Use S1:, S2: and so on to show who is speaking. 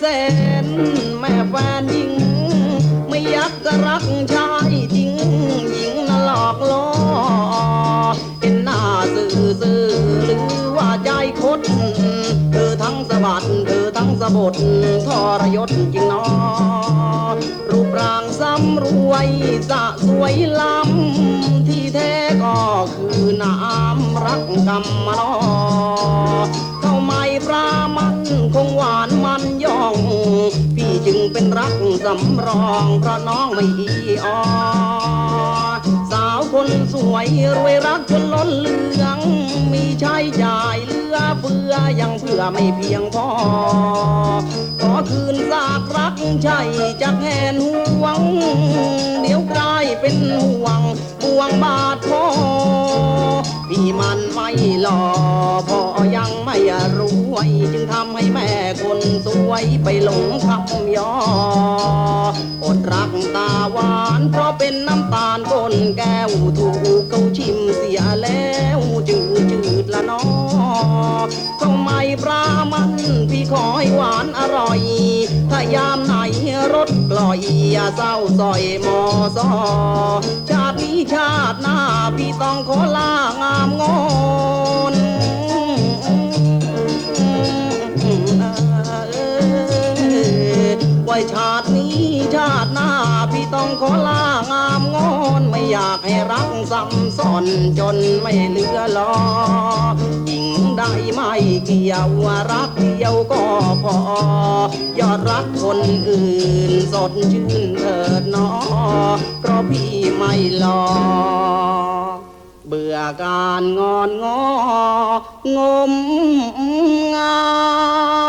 S1: แสนแม่แฟนหญิง ไม่ยากจะรักชายจริงหญิงน่ะหลอกล่อเห็นหน้าซื่อซื่อหรือว่าใจคดเธอทั้งสะบัดเธอทั้งสะบดทรยศจริงนอรูปร่างซ้ำรวยสะสวยล้ำที่แท้ก็คือน้ำรักกำมะนอ จึงเป็นรักสำรองเพราะน้องไม่อีออสาวคนสวยรวยรักจนล้นเหลือง มีใช้จ่ายเหลือเฟือยังเพื่อไม่เพียงพอ ขอคืนซากรักใช่จากแหนห่วง เดี๋ยวกลายเป็นห่วงบ่วงบาดคอพี่มันไม่หล่อพอ ยังไม่รวย จึงทำให้แม่คนสวยไปหลงคำยออดรักตาหวาน เพราะเป็นน้ำตาลก้นแก้วถูกเขาชิมเสียแล้วจืดจืดละนอเขาไม่ปรามันพี่ขอให้หวานอร่อย ถ้ายามไหนรถกล่อยอย่าเศร้าซอยมอซอชาตินี้ชาติหน้าพี่ต้องขอลางาม ว้ชาตินี้ชาติหน้า พี่ต้องขอลางามงอนไม่อยากให้รักซ้ำซ้อนจนไม่เหลือหลอหญิงได้ไม่เกี่ยวรักเดียวก็พอ ยอดรักคนอื่นสดชื่นเถิดนอเพราะพี่ไม่รอเบื่อการงอนงองมงา